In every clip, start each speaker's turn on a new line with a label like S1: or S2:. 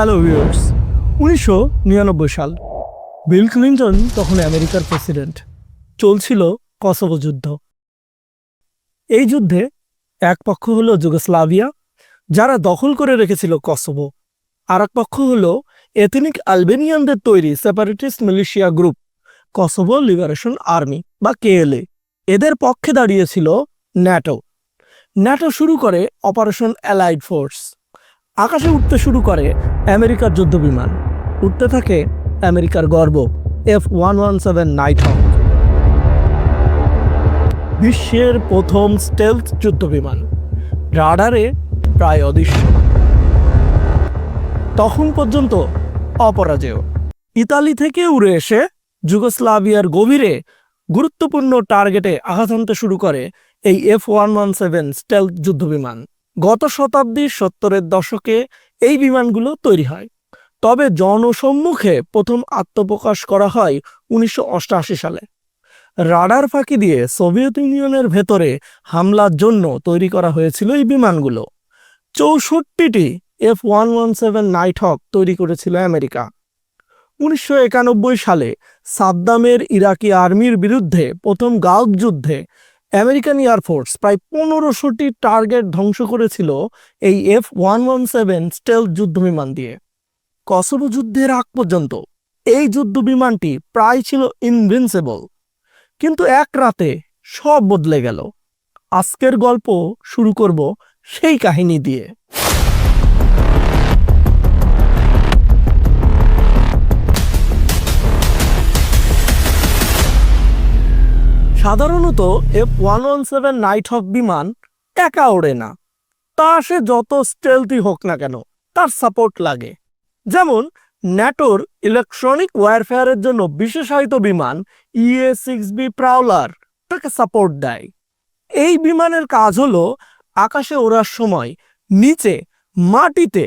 S1: Hello viewers উনিশশো নিরানব্বই সাল। বিল ক্লিন্টন তখন আমেরিকার প্রেসিডেন্ট চলছিল কসোভো যুদ্ধ। এই যুদ্ধে এক পক্ষ হলো যুগোস্লাভিয়া যারা দখল করে রেখেছিল কসোভো আর এক পক্ষ হলো এথনিক আলবেনিয়ানদের তৈরি separatist militia group Kosovo Liberation Army বা কেএলএ এদের পক্ষে দাঁড়িয়েছিল ন্যাটো ন্যাটো শুরু করে অপারেশন অ্যালাইড ফোর্স আকাশে উঠতে শুরু করে আমেরিকার যুদ্ধ বিমান উঠতে থাকে আমেরিকার গর্ব F one one seven Nighthawk বিশ্বের প্রথম স্টেলথ যুদ্ধ বিমান রাডারে প্রায় অদৃশ্য। তখন পর্যন্ত অপরাজেয়। ইতালি থেকে উড়ে এসে যুগোস্লাভিয়ার গভীরে গুরুত্বপূর্ণ টার্গেটে আঘাত শুরু করে এই F one one seven stealth যুদ্ধবিমান। গত শতাব্দীর সত্তরের দশকে এই বিমানগুলো তৈরি হয়। তবে জনসম্মুখে প্রথম আত্মপ্রকাশ করা হয় উনিশশো সালে। রাডার ফাঁকি দিয়ে সোভিয়েত ইউনিয়নের ভেতরে হামলার জন্য তৈরি করা হয়েছিল এই বিমানগুলো। চৌষট্টিটি F one one seven Nighthawk তৈরি করেছিল আমেরিকা। উনিশশো একানব্বই সালে সাদ্দামের ইরাকি আর্মির বিরুদ্ধে প্রথম গালফ যুদ্ধে আমেরিকান এয়ারফোর্স প্রায় পনেরোশোটি টার্গেট ধ্বংস করেছিল এই F one one seven stealth যুদ্ধবিমান দিয়ে। কসরো যুদ্ধের আগ পর্যন্ত এই যুদ্ধ বিমানটি প্রায় ছিল ইনভিনসেবল কিন্তু এক রাতে সব বদলে গেল। আজকের গল্প শুরু করব সেই কাহিনী দিয়ে। সাধারণত F one one seven Nighthawk বিমান একা ওড়ে না। তা সে যত স্টেলথি হোক না কেন, তার সাপোর্ট লাগে। যেমন ন্যাটোর ইলেকট্রনিক ওয়ারফেয়ারের জন্য বিশেষায়িত বিমান ইএ সিক্স বি প্রাউলার তাকে সাপোর্ট দেয়। এই বিমানের কাজ হলো আকাশে ওড়ার সময় নিচে মাটিতে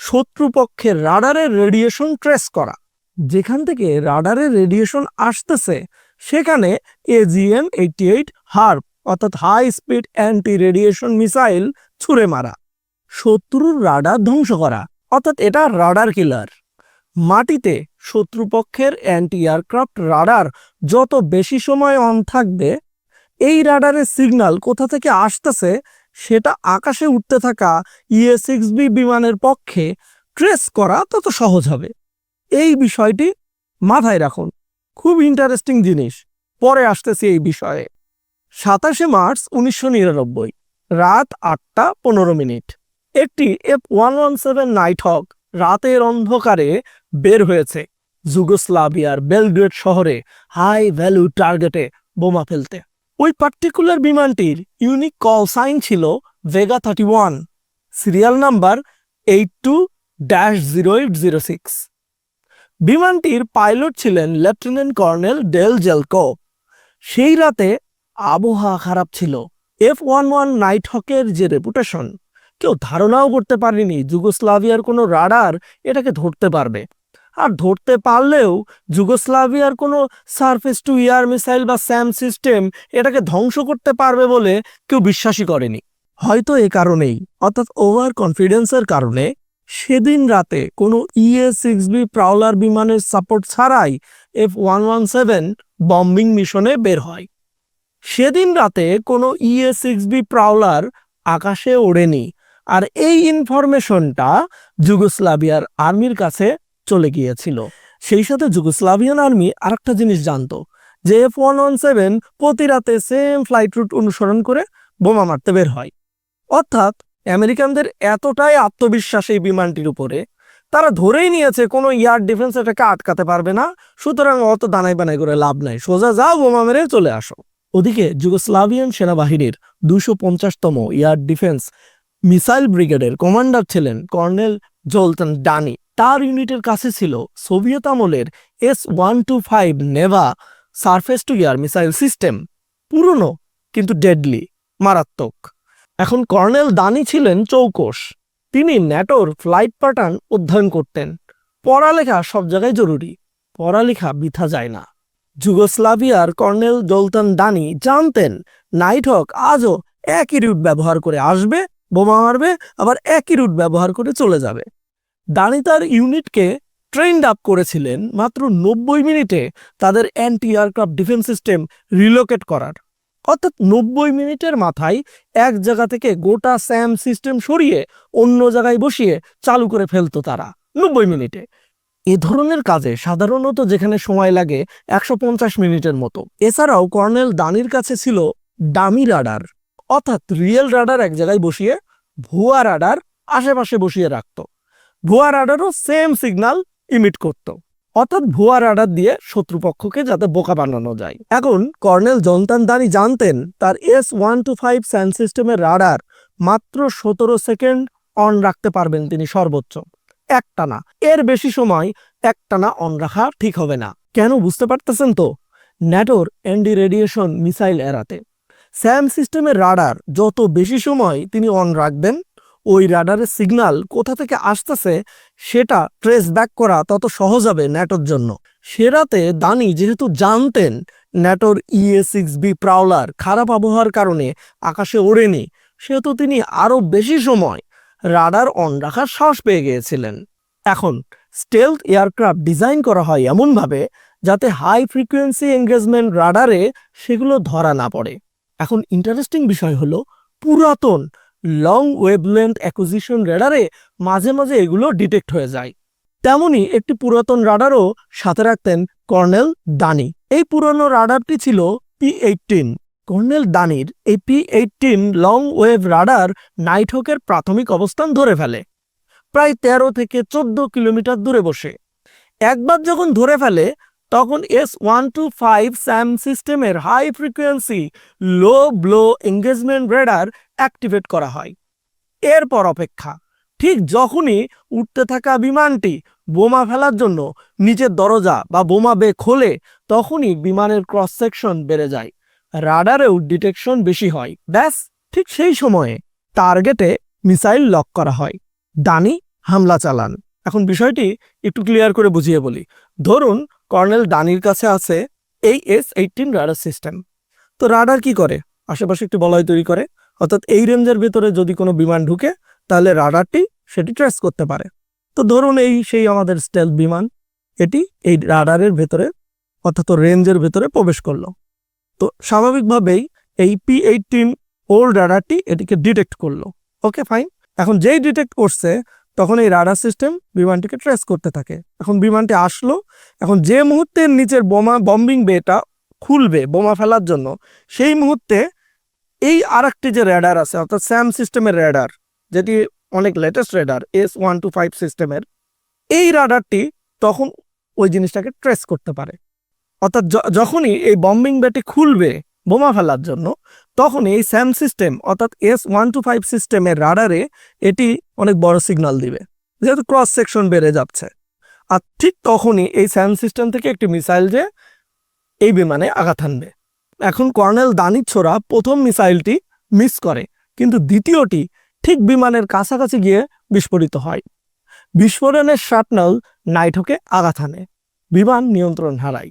S1: শত্রুপক্ষের রাডারের রেডিয়েশন ট্রেস করা। যেখান থেকে রাডারের রেডিয়েশন আসতেছে সেখানে এজিএম এইটি এইট হার্প অর্থাৎ high speed anti radiation missile ছুঁড়ে মারা। শত্রুর রাডার ধ্বংস করা, অর্থাৎ এটা রাডার কিলার মাটিতে শত্রুপক্ষের অ্যান্টি এয়ারক্রাফট রাডার যত বেশি সময় অন থাকবে, এই রাডারের সিগন্যাল কোথা থেকে আসতেছে, সেটা আকাশে উঠতে থাকা ইএ সিক্স বি বিমানের পক্ষে ট্রেস করা তত সহজ হবে। এই বিষয়টি মাথায় রাখুন। খুব ইন্টারেস্টিং জিনিস। পরে আসতেছি এই বিষয়ে। সাতাশে মার্চ উনিশশো নিরানব্বই, রাত আটটা পনেরো মিনিট। একটি F one one seven Nighthawk রাতের অন্ধকারে বের হয়েছে যুগোস্লাভিয়ার বেলগ্রেড শহরে হাই ভ্যালু টার্গেটে বোমা ফেলতে। ওই পার্টিকুলার বিমানটির ইউনিক কল সাইন ছিল Vega thirty one serial number eight two dash zero eight zero six বিমানটির পাইলট ছিলেন লেফটেন্যান্ট কর্নেল ডেল জেলকো। সেই রাতে আবহাওয়া খারাপ ছিল। এফ ওয়ান ওয়ান নাইট হকের যে রেপুটেশন কেউ ধারণাও করতে পারেনি যুগোস্লাভিয়ার কোনো রাডার এটাকে ধরতে পারবে। আর ধরতে পারলেও যুগোস্লাভিয়ার কোনো সারফেস টু ইয়ার মিসাইল বা স্যাম সিস্টেম এটাকে ধ্বংস করতে পারবে বলে কেউ বিশ্বাসই করেনি। হয়তো এ কারণেই, অর্থাৎ ওভার কনফিডেন্সের কারণে সেদিন রাতে কোনো ইএ সিক্স বি প্রাউলার বিমানের সাপোর্ট ছাড়াই F one one seven bombing মিশনে বের হয়। সেদিন রাতে কোনো ইএ সিক্স বি প্রাউলার আকাশে ওড়েনি আর এই ইনফরমেশনটা যুগোস্লাভিয়ার আর্মির কাছে চলে গিয়েছিল। সেই সাথে যুগোস্লাভিয়ান আর্মি আরেকটা জিনিস জানতো, যে এফ ওয়ান ওয়ান সেভেন প্রতি রাতে সেম ফ্লাইট রুট অনুসরণ করে বোমা মারতে বের হয়। অর্থাৎ আমেরিকানদের এতটাই আত্মবিশ্বাস এই বিমানটির উপরে, তারা ধরেই নিয়েছে কোনো এয়ার ডিফেন্স এটাকে আটকাতে পারবে না, সুতরাং অত দানাই বানাই করে লাভ নাই। সোজা যাও, বোমা মেরে চলে আসো। ওদিকে যুগোস্লাভিয়ান সেনাবাহিনীর দুশো পঞ্চাশতম ইয়ার ডিফেন্স মিসাইল ব্রিগেডের কমান্ডার ছিলেন কর্নেল জোলতন ডানি। তার ইউনিটের কাছে ছিল সোভিয়েত আমলের S one two five Neva surface to air missile system. পুরনো, কিন্তু ডেডলি, মারাত্মক। এখন কর্নেল দানি ছিলেন চৌকস তিনি ন্যাটোর ফ্লাইট প্যাটার্ন অধ্যয়ন করতেন। পড়ালেখা সব জায়গায় জরুরি, পড়ালেখা বৃথা যায় না। যুগোস্লাভিয়ার কর্নেল জলতান দানি জানতেন, নাইট হক আজও একই রুট ব্যবহার করে আসবে, বোমা মারবে, আবার একই রুট ব্যবহার করে চলে যাবে। দানি তার ইউনিটকে ট্রেন্ড আপ করেছিলেন মাত্র নব্বই মিনিটে তাদের anti aircraft defence system relocate করার। অর্থাৎ নব্বই মিনিটের মাথায় এক জায়গা থেকে গোটা স্যাম সিস্টেম সরিয়ে অন্য জায়গায় বসিয়ে চালু করে ফেলতো তারা, নব্বই মিনিটে। এ ধরনের কাজে সাধারণত যেখানে সময় লাগে একশো পঞ্চাশ মিনিটের মতো। এছাড়াও কর্নেল দানির কাছে ছিল ডামি রাডার, অর্থাৎ রিয়েল রাডার এক জায়গায় বসিয়ে ভুয়া রাডার আশেপাশে বসিয়ে রাখত। ভুয়া রাডারও সেম সিগন্যাল ইমিট করত। অর্থাৎ ভুয়া রাডার দিয়ে শত্রুপক্ষকে যাতে বোকা বানানো যায়। এখন কর্নেল জনতান দানি জানতেন তার S one two five SAM সিস্টেমের রাডার মাত্র সতেরো সেকেন্ড অন রাখতে পারবেন তিনি সর্বোচ্চ। একটানা। এর বেশি সময় একটানা অন রাখা ঠিক হবে না। কেন বুঝতে পারতেছেন তো? ন্যাটোর অ্যান্ডি রেডিয়েশন মিসাইল এড়াতে। স্যাম সিস্টেমের রাডার যত বেশি সময় তিনি অন রাখবেন, ওই রাডারের সিগন্যাল কোথা থেকে আসতেছে সেটা ট্রেস ব্যাক করা তত সহজ হবে ন্যাটোর জন্য। সেরাতে দানি যেহেতু জানতেন, ন্যাটোর ইএ সিক্স বি প্রাউলার খারাপ আবহাওয়ার কারণে আকাশে ওড়েনি, সেহেতু তিনি আরও বেশি সময় রাডার অন রাখার সাহস পেয়ে গিয়েছিলেন। এখন স্টেলথ এয়ারক্রাফট ডিজাইন করা হয় এমনভাবে যাতে হাই ফ্রিকোয়েন্সি এঙ্গেজমেন্ট রাডারে সেগুলো ধরা না পড়ে। এখন ইন্টারেস্টিং বিষয় হলো, পুরাতন লং ওয়েভলেন্থ অ্যাকুজিশন রেডারে মাঝে মাঝে এগুলো ডিটেক্ট হয়ে যায়। তেমনি একটি পুরাতন রাডারও সাথে রাখতেন কর্নেল দানি। এই পুরনো রাডারটি ছিল পি এইটিন কর্নেল দানির এই P eighteen long wave radar নাইটহকের প্রাথমিক অবস্থান ধরে ফেলে। প্রায় তেরো থেকে চোদ্দ কিলোমিটার দূরে বসে। একবার যখন ধরে ফেলে, তখন S one two five SAM সিস্টেমের high frequency low blow engagement radar activate করা হয়। এরপর অপেক্ষা, ঠিক যখনই উঠতে থাকা বিমানটি বোমা ফেলার জন্য নিচের দরজা বা বোমা বে খোলে, তখনই বিমানের ক্রস সেকশন বেড়ে যায়। রাডারেও ডিটেকশন বেশি হয়। ব্যাস, ঠিক সেই সময়ে টার্গেটে মিসাইল লক করা হয়। দানি হামলা চালান। এখন বিষয়টি একটু ক্লিয়ার করে বুঝিয়ে বলি। ধরুন, কর্নেল দানির কাছে আছে এই এস এইটিন রাডার সিস্টেম তো রাডার কি করে? আশেপাশে একটি বলয় তৈরি করে। অর্থাৎ এই রেঞ্জের ভেতরে যদি কোনো বিমান ঢুকে, তাহলে রাডারটি সেটি ট্রেস করতে পারে। তো ধরুন এই সেই আমাদের স্টেল বিমান, এটি এই রাডারের ভেতরে, অর্থাৎ রেঞ্জের ভেতরে প্রবেশ করল। তো স্বাভাবিকভাবেই এই পি এইটিন ওল্ড রাডারটি এটিকে ডিটেক্ট করল। Okay, fine. এখন যেই ডিটেক্ট করছে, তখন এই রাডার সিস্টেম বিমানটিকে ট্রেস করতে থাকে। এখন বিমানটি আসলো, এখন যে মুহূর্তে নিচের বোমা, বম্বিং বেটা খুলবে, বোমা ফেলার জন্য, সেই মুহূর্তে এই আরেকটি যে রেডার আছে, অর্থাৎ স্যাম সিস্টেমের রেডার যেটি অনেক latest radar S one two five সিস্টেমের এই রাডারটি তখন ওই জিনিসটাকে ট্রেস করতে পারে। অর্থাৎ যখনই এই বম্বিং ব্যাটি খুলবে বোমা ফেলার জন্য তখন এই স্যাম সিস্টেম অর্থাৎ এস ওয়ান টু ফাইভ সিস্টেমের রাডারে এটি অনেক বড় সিগন্যাল দিবে। যেহেতু ক্রস সেকশন বেড়ে যাচ্ছে। আর ঠিক তখনই এই স্যাম সিস্টেম থেকে একটি মিসাইল যে এই বিমানে আঘাত হানবে। এখন কর্নেল দানির ছোড়া প্রথম মিসাইলটি মিস করে, কিন্তু দ্বিতীয়টি ঠিক বিমানের কাছাকাছি গিয়ে বিস্ফোরিত হয়। বিস্ফোরণের শাটনাল নাইটকে আঘাত বিমান নিয়ন্ত্রণ হারায়।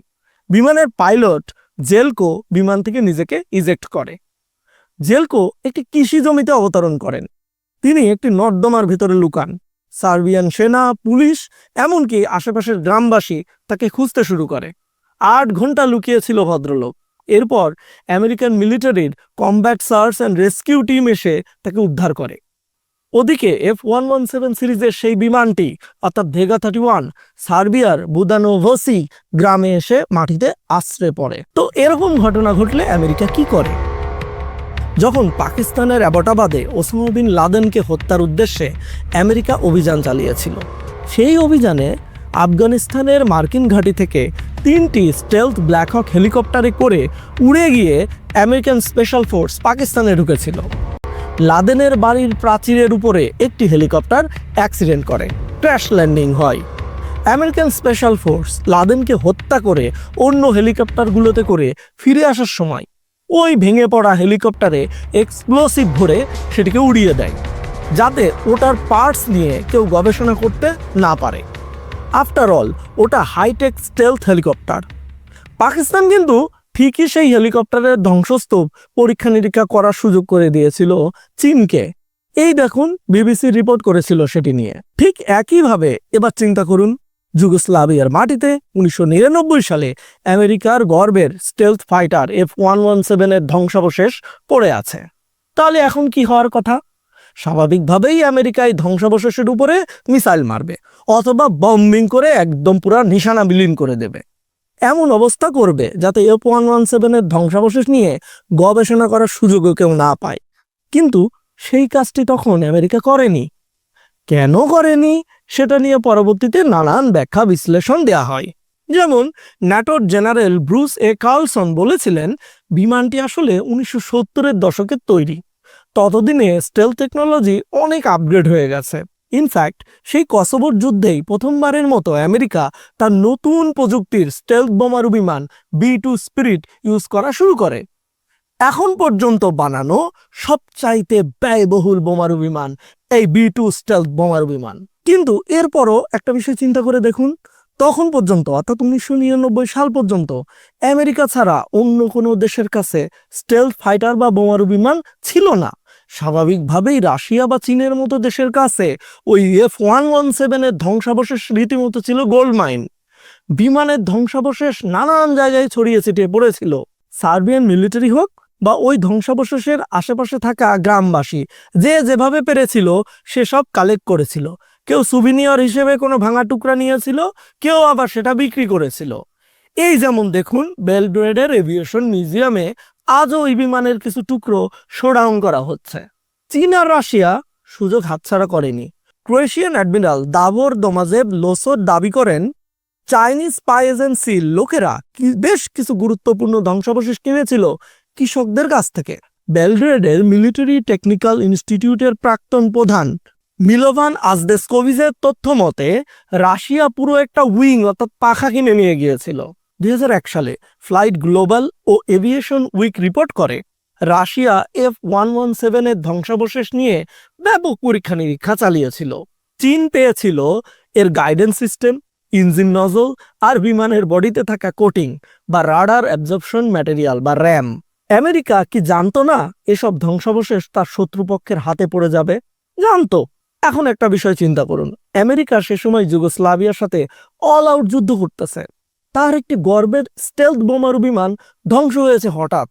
S1: বিমানের পাইলট জেলকো বিমান থেকে নিজেকে ইজেক্ট করে। জেলকো একটি কৃষি জমিতে অবতরণ করেন। তিনি একটি নর্দমার ভিতরে লুকান। সার্বিয়ান সেনা, পুলিশ, এমনকি আশেপাশের গ্রামবাসী তাকে খুঁজতে শুরু করে। আট ঘণ্টা লুকিয়েছিল ভদ্রলোক। এরপর আমেরিকান মিলিটারির combat search and rescue team এসে তাকে উদ্ধার করে। ওদিকে এফ ওয়ান ওয়ান সেভেন সিরিজের সেই বিমানটি, অর্থাৎ ভেগা থার্টি ওয়ান, সার্বিয়ার বুদানোভসি গ্রামে এসে মাটিতে আশ্রে পড়ে। তো এরকম ঘটনা ঘটলে আমেরিকা কি করে? যখন পাকিস্তানের অ্যাবটাবাদে ওসামা লাদেনকে হত্যার উদ্দেশ্যে আমেরিকা অভিযান চালিয়েছিল, সেই অভিযানে আফগানিস্তানের মার্কিন ঘাঁটি থেকে তিনটি স্টেলথ ব্ল্যাক হক হেলিকপ্টারে করে উড়ে গিয়ে আমেরিকান স্পেশাল ফোর্স পাকিস্তানে ঢুকেছিল। লাদেনের বাড়ির প্রাচীরের উপরে একটি হেলিকপ্টার অ্যাক্সিডেন্ট করে ক্র্যাশ ল্যান্ডিং হয়। আমেরিকান স্পেশাল ফোর্স লাদেনকে হত্যা করে অন্য হেলিকপ্টারগুলোতে করে ফিরে আসার সময় ওই ভেঙে পড়া হেলিকপ্টারে এক্সপ্লোসিভ ভরে সেটিকে উড়িয়ে দেয়, যাতে ওটার পার্টস নিয়ে কেউ গবেষণা করতে না পারে। আফটার অল ওটা high tech stealth helicopter Pakistan কিন্তু ঠিকই সেই হেলিকপ্টারের ধ্বংসস্তূপ পরীক্ষা নিরীক্ষা করার সুযোগ করে দিয়েছিল চীনকে। এই দেখুন বিবিসি রিপোর্ট করেছিল সেটি নিয়ে। ঠিক একইভাবে এবার চিন্তা করুন, যুগোস্লাভিয়ার মাটিতে উনিশশো নিরানব্বই সালে আমেরিকার গর্বের stealth fighter F one one সেভেনের ধ্বংসাবশেষ পড়ে আছে। তাহলে এখন কি হওয়ার কথা? স্বাভাবিকভাবেই আমেরিকায় ধ্বংসাবশেষের উপরে মিসাইল মারবে অথবা বম্বিং করে একদম পুরা নিশানা বিলীন করে দেবে। এমন অবস্থা করবে যাতে এফ ওয়ান ওয়ান সেভেনের ধ্বংসাবশেষ নিয়ে গবেষণা করার সুযোগও কেউ না পায়। কিন্তু সেই কাজটি তখন আমেরিকা করেনি। কেন করেনি সেটা নিয়ে পরবর্তীতে নানান ব্যাখ্যা বিশ্লেষণ দেয়া হয়। যেমন ন্যাটোর জেনারেল ব্রুস এ কার্লসন বলেছিলেন, বিমানটি আসলে উনিশশো সত্তরের দশকের তৈরি। ততদিনে স্টেল টেকনোলজি অনেক আপগ্রেড হয়ে গেছে। ইনফ্যাক্ট সেই কসোভোর যুদ্ধেই প্রথমবারের মতো আমেরিকা তার নতুন প্রযুক্তির স্টেলথ বোমারু বিমান বি টু স্পিরিট ইউজ করা শুরু করে। এখন পর্যন্ত বানানো সবচাইতে ব্যয়বহুল বোমারু বিমান, এই বি টু স্টেলথ বোমারু বিমান। কিন্তু এরপরও একটা বিষয় চিন্তা করে দেখুন, তখন পর্যন্ত, অর্থাৎ উনিশশো নিরানব্বই সাল পর্যন্ত আমেরিকা ছাড়া অন্য কোনো দেশের কাছে স্টেলথ ফাইটার বা বোমারু বিমান ছিল না। স্বাভাবিকভাবেই রাশিয়া বা চীনের মতো দেশের কাছে ওই এফ ওয়ান ওয়ান সেভেনের ধ্বংসাবশেষ রীতিমতো ছিল গোল্ড মাইন বিমানের ধ্বংসাবশেষ নানান জায়গায় ছড়িয়ে ছিটিয়ে পড়েছিল। সার্বিয়ান মিলিটারি হোক বা ওই ধ্বংসাবশেষের আশেপাশে থাকা গ্রামবাসী, যে যেভাবে পেরেছিল সেসব কালেক্ট করেছিল। কেউ সুভিনিয়র হিসেবে কোনো ভাঙা টুকরা নিয়েছিল, কেউ আবার সেটা বিক্রি করেছিল। এই যেমন দেখুন বেলগ্রেডের এভিয়েশন মিউজিয়ামে আজও ওই বিমানের কিছু টুকরো শোডাউন করা হচ্ছে। চীন আর রাশিয়া সুযোগ হাতছাড়া করেনি। ক্রোয়েশিয়ান অ্যাডমিরাল দাভর দোমাজেভ লোসোর দাবি করেন, চাইনিজ স্পাই এজেন্সির লোকেরা বেশ কিছু গুরুত্বপূর্ণ ধ্বংসাবশেষ কিনেছিল কৃষকদের কাছ থেকে। বেলগ্রেডের মিলিটারি টেকনিক্যাল ইনস্টিটিউটের প্রাক্তন প্রধান মিলোভান আজদেস্কোভিজের তথ্য মতে রাশিয়া পুরো একটা উইং অর্থাৎ পাখা কিনে নিয়ে গিয়েছিল। দুই হাজার এক সালে ফ্লাইট গ্লোবাল ও এভিয়েশন উইক রিপোর্ট করে, রাশিয়া এফ ওয়ান ওয়ান সেভেনের ধ্বংসাবশেষ নিয়ে ব্যাপক পরীক্ষা নিরীক্ষা চালিয়েছিল। চীন পেয়েছিল এর গাইডেন্স সিস্টেম ইঞ্জিন নজল আর বিমানের বডিতে থাকা কোটিং বা রাডার অ্যাবজর্পশন ম্যাটেরিয়াল বা র্যাম আমেরিকা কি জানতো না এসব ধ্বংসাবশেষ তার শত্রুপক্ষের হাতে পড়ে যাবে? জানতো। এখন একটা বিষয় চিন্তা করুন, আমেরিকা সে সময় যুগোস্লাভিয়ার সাথে অল আউট যুদ্ধ করতেছে। তার একটি গর্বের স্টেলথ বোমারু বিমান ধ্বংস হয়েছে হঠাৎ।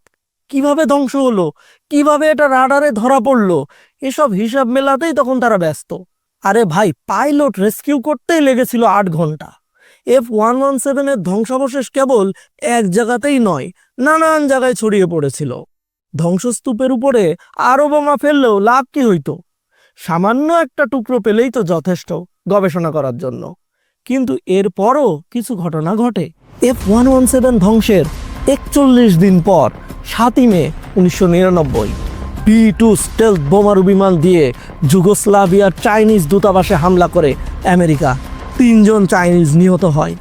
S1: কীভাবে ধ্বংস হলো? কীভাবে এটা রাডারে ধরা পড়ল? এসব হিসাব মেলাতেই তখন তারা ব্যস্ত। আরে ভাই, পাইলট রেস্কিউ করতেই লেগেছিল আট ঘণ্টা। এফ ওয়ান ওয়ান সেভেনের ধ্বংসাবশেষ কেবল এক জায়গাতেই নয়, নানান জায়গায় ছড়িয়ে পড়েছিল। ধ্বংসস্তূপের উপরে আরও বোমা ফেললেও লাভ কি হইতো? সামান্য একটা টুকরো পেলেই তো যথেষ্ট গবেষণা করার জন্য। কিন্তু এরপরও কিছু ঘটনা ঘটে। এফ ওয়ান ওয়ান সেভেন ধ্বংসের একচল্লিশ দিন পর, সাতই মে, উনিশশো নিরানব্বই পি টু স্টেল বোমারু বিমান দিয়ে যুগোস্লাভিয়ার চাইনিজ দূতাবাসে হামলা করে আমেরিকা। তিনজন চাইনিজ নিহত হয়।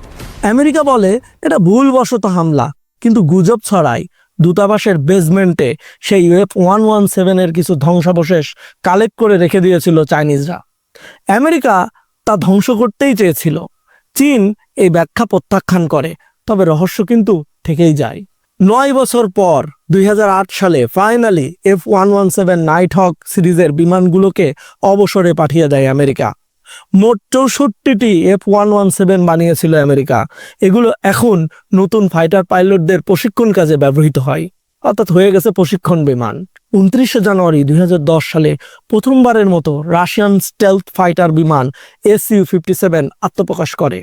S1: আমেরিকা বলে, এটা ভুলবশত হামলা, কিন্তু গুজব ছড়ায়। দূতাবাসের বেসমেন্টে সেই এফ ওয়ান ওয়ান সেভেনের কিছু ধ্বংসাবশেষ কালেক্ট করে রেখে দিয়েছিল চাইনিজরা আমেরিকা তা ধ্বংস করতেই চেয়েছিল। চীন এই ব্যাখ্যা প্রত্যাখ্যান করে, তবে রহস্য কিন্তু থেকেই যায়। নয় বছর পর দুই হাজার আট সালে finally F one one seven Nighthawk সিরিজের বিমানগুলোকে অবসরে পাঠিয়ে দেয় আমেরিকা। মোট চৌষট্টিটি এফ ওয়ান ওয়ান সেভেন বানিয়েছিল আমেরিকা। এগুলো এখন নতুন ফাইটার পাইলটদের প্রশিক্ষণ কাজে ব্যবহৃত হয়, অর্থাৎ হয়ে গেছে প্রশিক্ষণ বিমান। উনত্রিশে জানুয়ারি দুই হাজার দশ সালে প্রথমবারের মতো রাশিয়ান স্টেলথ ফাইটার বিমান এস ইউ ফিফটি সেভেন আত্মপ্রকাশ করে।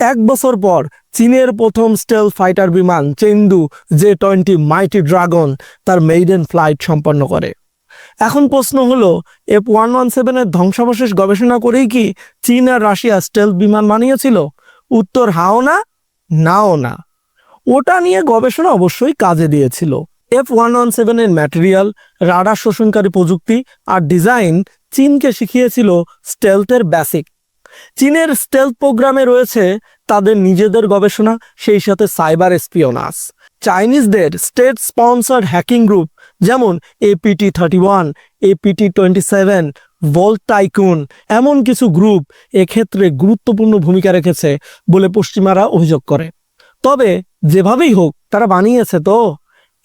S1: এক বছর পর চীনের প্রথম স্টেল ফাইটার বিমান Chengdu J twenty Mighty Dragon তার মেইডেন ফ্লাইট সম্পন্ন করে। এখন প্রশ্ন হলো, এফ ওয়ান ওয়ান সেভেনের ধ্বংসাবশেষ গবেষণা করেই কি চীন আর রাশিয়া স্টেল বিমান বানিয়েছিল? উত্তর হাও না নাও না ওটা নিয়ে গবেষণা অবশ্যই কাজে দিয়েছিল। এফ ওয়ান ওয়ান সেভেনের ম্যাটেরিয়াল রাডার শোষণকারী প্রযুক্তি আর ডিজাইন চীনকে শিখিয়েছিল স্টেলথের বেসিক চীনের স্টেলথ প্রোগ্রামে রয়েছে তাদের নিজেদের গবেষণা, সেই সাথে সাইবার স্পিওনাস চাইনিজদের স্টেট স্পন্সর্ড হ্যাকিং গ্রুপ যেমন APT thirty one APT twenty seven Volt Typhoon এমন কিছু গ্রুপ এক্ষেত্রে গুরুত্বপূর্ণ ভূমিকা রেখেছে বলে পশ্চিমারা অভিযোগ করে। তবে যেভাবেই হোক, তারা বানিয়েছে তো।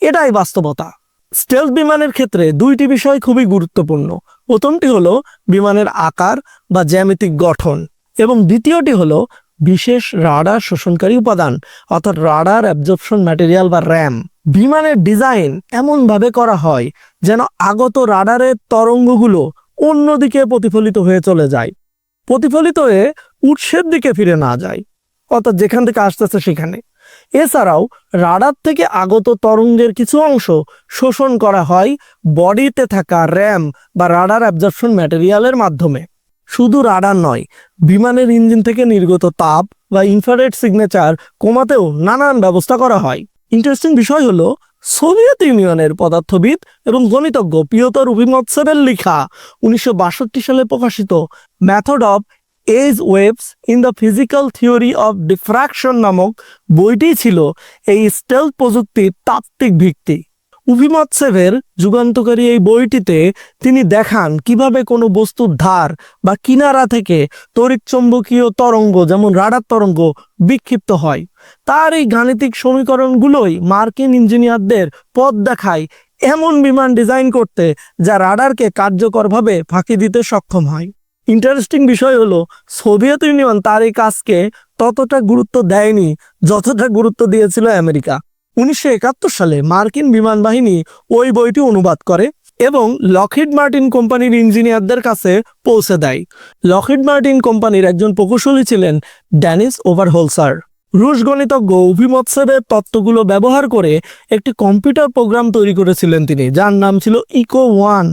S1: এটাই বাস্তবতা। স্টেলথ বিমানের ক্ষেত্রে দুইটি বিষয় খুবই গুরুত্বপূর্ণ। প্রথমটি হলো বিমানের আকার বা জ্যামিতিক গঠন এবং দ্বিতীয়টি হলো বিশেষ রাডার শোষণকারী উপাদান, অর্থাৎ রাডার অ্যাবজর্পশন ম্যাটেরিয়াল বা র্যাম। বিমানের ডিজাইন এমনভাবে করা হয় যেন আগত রাডারের তরঙ্গগুলো অন্যদিকে প্রতিফলিত হয়ে চলে যায়। প্রতিফলিত হয়ে উৎসের দিকে ফিরে না যায়, অর্থাৎ যেখান থেকে আসতেছে সেখানে। এছাড়াও রাডার থেকে আগত তরঙ্গের কিছু অংশ শোষণ করা হয় বডিতে থাকা র্যাম বা রাডার অ্যাবজর্পশন ম্যাটেরিয়ালের মাধ্যমে। শুধু রাডার নয়, বিমানের ইঞ্জিন থেকে নির্গত তাপ বা ইনফ্রারেড সিগনেচার কমাতেও নানান ব্যবস্থা করা হয়। ইন্টারেস্টিং বিষয় হলো, সোভিয়েত ইউনিয়নের পদার্থবিদ এবং গণিতজ্ঞ পিওতর উভিমৎসেবের লেখা উনিশশো সালে প্রকাশিত method of edge waves in the physical theory of diffraction নামক বইটি ছিল এই স্টেলথ প্রযুক্তির তাত্ত্বিক ভিত্তি। উভিমৎসেভের যুগান্তকারী এই বইটিতে তিনি দেখান কীভাবে কোনো বস্তুর ধার বা কিনারা থেকে তড়িৎচুম্বকীয় তরঙ্গ যেমন রাডার তরঙ্গ বিক্ষিপ্ত হয়। তার এই গাণিতিক সমীকরণগুলোই মার্কিন ইঞ্জিনিয়ারদের পথ দেখায় এমন বিমান ডিজাইন করতে যা রাডারকে কার্যকরভাবে ফাঁকি দিতে সক্ষম হয়। ইন্টারেস্টিং বিষয় হলো সোভিয়েত ইউনিয়ন তার এই কাজকে ততটা গুরুত্ব দেয়নি যতটা গুরুত্ব দিয়েছিল আমেরিকা। উনিশশো একাত্তর সালে মার্কিন বিমান বাহিনী ওই বইটি অনুবাদ করে এবং লকহিড মার্টিন কোম্পানির ইঞ্জিনিয়ারদের কাছে পৌঁছে দেয়। লকহিড মার্টিন কোম্পানির একজন প্রকৌশলী ছিলেন ড্যানিস ওভারহোলসার। রুশ গণিতজ্ঞ অভিমৎসেবের তত্ত্বগুলো ব্যবহার করে একটি কম্পিউটার প্রোগ্রাম তৈরি করেছিলেন তিনি, যার নাম ছিল ইকো ওয়ান।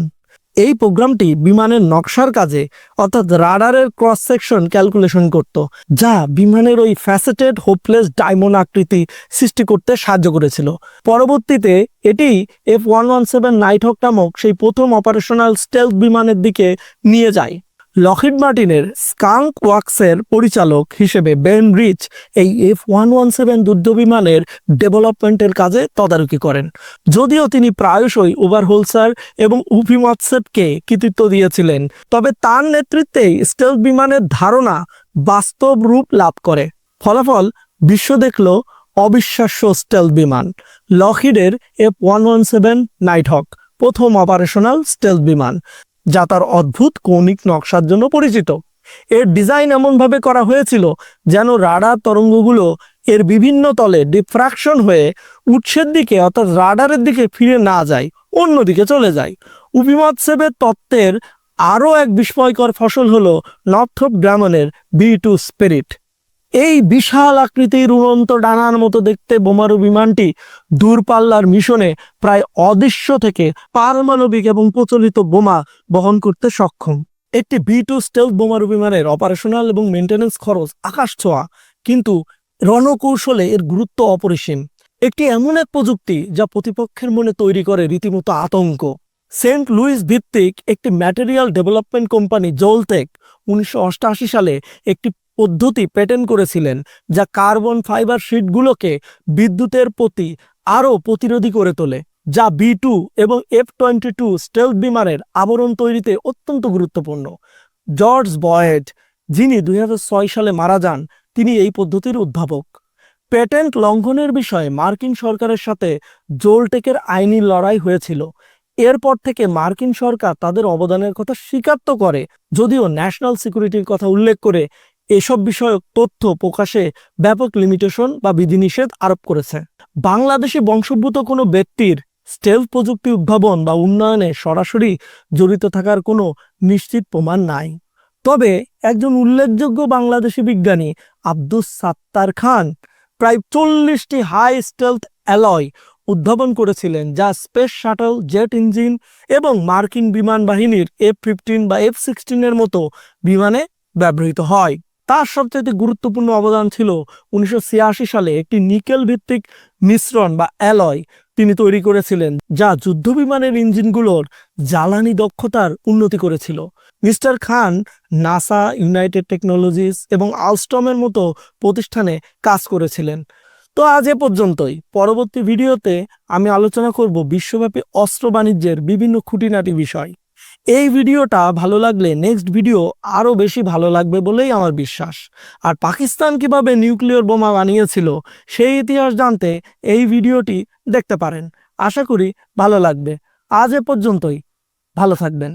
S1: এই প্রোগ্রামটি বিমানের নকশার কাজে, অর্থাৎ রাডারের ক্রস সেকশন ক্যালকুলেশন করত, যা বিমানের ওই ফ্যাসেটেড হোপলেস ডায়মন্ড আকৃতি সৃষ্টি করতে সাহায্য করেছিল। পরবর্তীতে এটি F one one seven Nighthawk নামক সেই প্রথম অপারেশনাল স্টেলথ বিমানের দিকে নিয়ে যায়। লকহিড মার্টিনের স্কাঙ্ক ওয়াক্সের পরিচালক হিসেবে Ben Rich F one one seven seven যুদ্ধ বিমানের ডেভেলপমেন্টের কাজে তদারকি করেন। যদিও তিনি প্রায়শই উবার হোলসার এবং উভিমাৎসেপকে কৃতিত্ব দিয়েছিলেন, তবে তার নেতৃত্বেই স্টেল বিমানের ধারণা বাস্তব রূপ লাভ করে। ফলাফল বিশ্ব দেখল অবিশ্বাস্য স্টেল বিমান, লকহিডের F one one seven Nighthawk প্রথম অপারেশনাল স্টেল বিমান। যা তার অদ্ভুত কৌণিক নকশার জন্য পরিচিত। এর ডিজাইন এমনভাবে করা হয়েছিল যেন রাডার তরঙ্গগুলো এর বিভিন্ন তলে ডিফ্রাকশন হয়ে উৎসের দিকে অর্থাৎ রাডারের দিকে ফিরে না যায়, অন্যদিকে চলে যায়। উপিমৎসেবের তত্ত্বের আরও এক বিস্ময়কর ফসল হলো নর্থপ গ্রামনের বি টু স্পিরিট। এই বিশাল আকৃতির উড়ন্ত ডানার মতো দেখতে বোমারু বিমানটি দূরপাল্লার মিশনে প্রায় অদৃশ্য থেকে পারমাণবিক এবং প্রচলিত বোমা বহন করতে সক্ষম। একটি বি টু স্টেলথ বোমারু বিমানের অপারেশনাল এবং মেনটেন্যান্স খরচ আকাশ ছোঁয়া, কিন্তু রণকৌশলে এর গুরুত্ব অপরিসীম। একটি এমন এক প্রযুক্তি যা প্রতিপক্ষের মনে তৈরি করে রীতিমতো আতঙ্ক। সেন্ট লুইস ভিত্তিক একটি ম্যাটেরিয়াল ডেভেলপমেন্ট কোম্পানি জোলটেক উনিশশো সালে একটি পদ্ধতি পেটেন্ট করেছিলেন, যা কার্বন ফাইবার শিটগুলোকে বিদ্যুতের প্রতি আরও প্রতিরোধী করে তোলে, যা বি টু এবং এফ টোয়েন্টি টু স্টেলথ বিমানের আবরণ তৈরিতে অত্যন্ত গুরুত্বপূর্ণ। জর্জ বয়েড, যিনি দুই সালে মারা যান, তিনি এই পদ্ধতির উদ্ভাবক পেটেন্ট লঙ্ঘনের বিষয়ে মার্কিন সরকারের সাথে জোলটেকের আইনি লড়াই হয়েছিল। এরপর থেকে মার্কিন সরকার তাদের অবদানের কথা স্বীকার করে, যদিও ন্যাশনাল সিকিউরিটির কথা উল্লেখ করে এসব বিষয়ক তথ্য প্রকাশে ব্যাপক লিমিটেশন বা বিধিনিষেধ আরোপ করেছে। বাংলাদেশে বংশোদ্ভূত কোনো ব্যক্তির স্টেলথ প্রযুক্তি উদ্ভাবন বা উন্নয়নে সরাসরি জড়িত থাকার কোনো নিশ্চিত প্রমাণ নাই। তবে একজন উল্লেখযোগ্য বাংলাদেশি বিজ্ঞানী আব্দুস সাত্তার খান প্রায় চল্লিশটি হাই স্টেলথ অ্যালয় উদ্ভাবন করেছিলেন, যা স্পেস শাটল জেট ইঞ্জিন এবং মার্কিন বিমান বাহিনীর এফ ফিফটিন বা এফ সিক্সটিনের মতো বিমানে ব্যবহৃত হয়। তার সবচেয়ে গুরুত্বপূর্ণ অবদান ছিল উনিশশো ছিয়াশি সালে একটি নিকেল ভিত্তিক মিশ্রণ বা অ্যালয় তিনি তৈরি করেছিলেন, যা যুদ্ধবিমানের ইঞ্জিনগুলোর জ্বালানি দক্ষতার উন্নতি করেছিল। Mister Khan NASA, United Technologies এবং আলস্টমের মতো প্রতিষ্ঠানে কাজ করেছিলেন। তো আজ এ পর্যন্তই। পরবর্তী ভিডিওতে আমি আলোচনা করব বিশ্বব্যাপী অস্ত্র বাণিজ্যের বিভিন্ন খুঁটিনাটি বিষয়। এই ভিডিওটা ভালো লাগলে নেক্সট ভিডিও আরও বেশি ভালো লাগবে বলেই আমার বিশ্বাস। আর পাকিস্তান কীভাবে নিউক্লিয়ার বোমা বানিয়েছিল সেই ইতিহাস জানতে এই ভিডিওটি দেখতে পারেন। আশা করি ভালো লাগবে। আজ এ পর্যন্তই। ভালো থাকবেন।